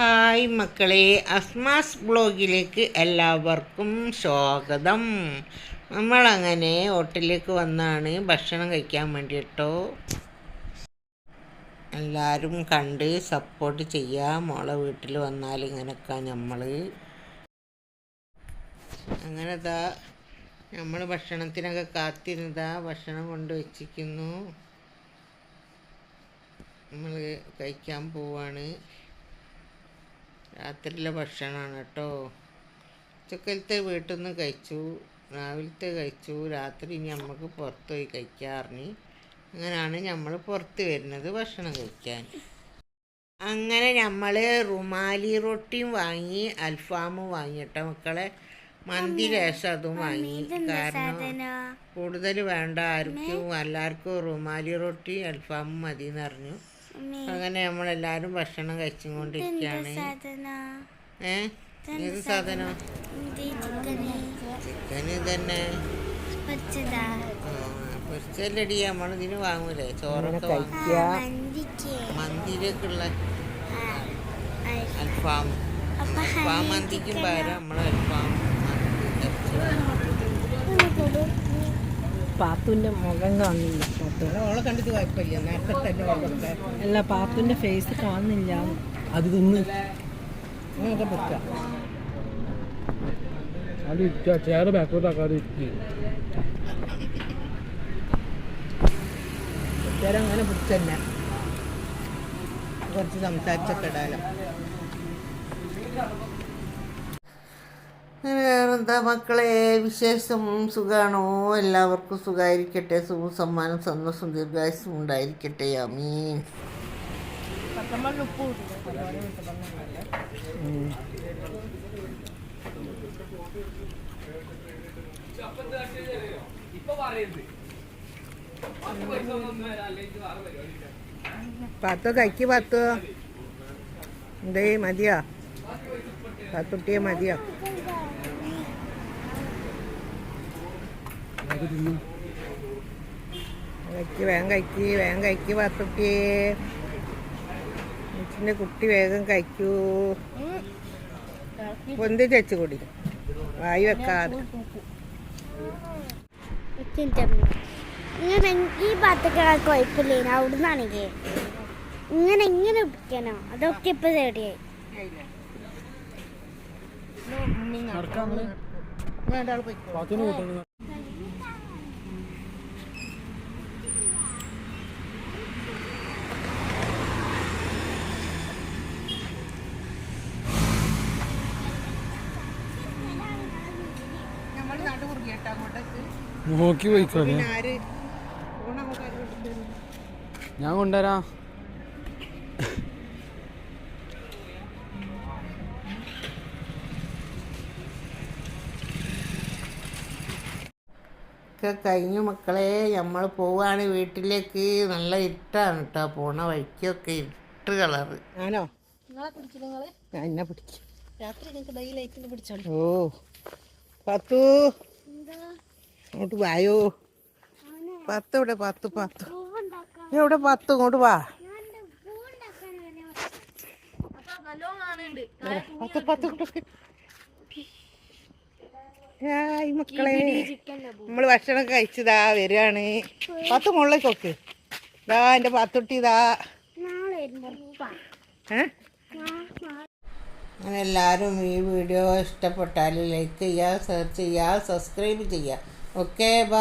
Hi മക്കളെ അസ്മാസ് ബ്ലോഗിലേക്ക് എല്ലാവർക്കും സ്വാഗതം. നമ്മളങ്ങനെ ഹോട്ടലിലേക്ക് വന്നാണ് ഭക്ഷണം കഴിക്കാൻ വേണ്ടിയിട്ടോ. എല്ലാവരും കണ്ട് സപ്പോർട്ട് ചെയ്യുക മോളെ വീട്ടിൽ വന്നാൽ ഇങ്ങനെയൊക്കെ നമ്മൾ അങ്ങനെ ഇതാ നമ്മൾ ഭക്ഷണത്തിനൊക്കെ കാത്തിരുന്നതാ. ഭക്ഷണം കൊണ്ട് വെച്ചിരിക്കുന്നു. നമ്മൾ കഴിക്കാൻ പോവാണ്. രാത്രിയിലെ ഭക്ഷണമാണ് കേട്ടോ. ഉച്ചക്കലത്തെ വീട്ടിൽ നിന്ന് കഴിച്ചു രാവിലത്തെ കഴിച്ചു രാത്രി ഇനി നമുക്ക് പുറത്ത് പോയി കഴിക്കാറിന് അങ്ങനെയാണ് നമ്മൾ പുറത്ത് വരുന്നത് ഭക്ഷണം കഴിക്കാൻ. അങ്ങനെ നമ്മൾ റുമാലി റൊട്ടിയും വാങ്ങി അൽഫാമും വാങ്ങി കേട്ടോ മക്കളെ. മന്തി ലേശം അതും വാങ്ങി. കാരണം കൂടുതൽ വേണ്ട ആർക്കും എല്ലാവർക്കും റുമാലി റൊട്ടി അൽഫാമും മതി എന്ന് പറഞ്ഞു അങ്ങനെ നമ്മളെല്ലാരും ഭക്ഷണം കഴിച്ചും കൊണ്ടിരിക്കുകയാണ് ഏ? ഏത് സാധനം? ചിക്കന്? തന്നെ പൊരിച്ചല്ലടി നമ്മൾ ഇതിന് വാങ്ങൂലേ? ചോറൊക്കെ മന്തിയിലേക്കുള്ള അൽഫാം. അൽഫാം മന്തിക്കും പകരം നമ്മൾ അൽഫാം മന്തി പാത്തുന്റെ മുഖം കാണുന്നില്ല. അവളെ കണ്ടിട്ട് കുഴപ്പമില്ല. നേരത്തെ തന്നെ അല്ല പാത്തുന്റെ ഫേസ് കാണുന്നില്ല. അത് തിന്ന്. അത് ചെയർ അങ്ങനെ പിടിച്ചന്നെ കുറച്ച് സംസാരിച്ചൊക്കെ ഇടാലോ. വേറെന്താ മക്കളെ? വിശേഷം സുഖാണോ? എല്ലാവർക്കും സുഖമായിരിക്കട്ടെ സുഖ സമ്മാനം സന്തോഷം ദീർഘായുസും ഉണ്ടായിരിക്കട്ടെ. അമീൻ പത്തോ കൈക്ക് പത്തോ. എന്തേ മതിയോ? പത്തുട്ടിയെ മതിയോ അത് തിന്നു കഴിക്ക് വേഗം കഴിക്ക് വേഗം കഴിക്ക് പത്തുട്ടിയെ ചേച്ചിന്റെ കുട്ടി വേഗം കഴിക്കൂ. പൊന്തി ചേച്ചി കൂടി. വായി വെക്കാതെ. ഇങ്ങനെ ഈ ഭാഗത്തൊക്കെ കുഴപ്പമില്ലേ? അവിടെ നിന്നാണെങ്കിൽ ഇങ്ങനെ ഇങ്ങനെ പിടിക്കണോ. അതൊക്കെ ഇപ്പൊ റെഡിയായി. നമ്മൾ നോക്കി കൊണ്ടുവരും ഞാൻ കൊണ്ടുവരാ. ഒക്കെ കഴിഞ്ഞു മക്കളെ. നമ്മൾ പോവാണ് വീട്ടിലേക്ക്. നല്ല ഇട്ടാണ് കേട്ടോ പോണ വഴിക്കൊക്കെ ഇട്ട് കളറ്. ഞാനോ ഞാൻ എന്നെ പിടിക്കും. രാത്രി ഓ. പത്തു ഇങ്ങോട്ട് വായോ പത്ത് ഇവിടെ പത്ത് പത്ത്. എവിടെ പത്ത് ഇങ്ങോട്ട് വാ. പത്ത് പത്ത്. ഹായ് മക്കളെ. നമ്മൾ ഭക്ഷണം കഴിച്ചതാ വരികയാണ്. പത്ത് മുകളിലേക്ക് നോക്ക്. ഇതാ എന്റെ പത്തുട്ടി ഇതാ നാളെ ഏ? അങ്ങനെ എല്ലാവരും ഈ വീഡിയോ ഇഷ്ടപ്പെട്ടാൽ ലൈക്ക് ചെയ്യുക ഷെയർ ചെയ്യുക സബ്സ്ക്രൈബ് ചെയ്യുക ഓക്കെ ബൈ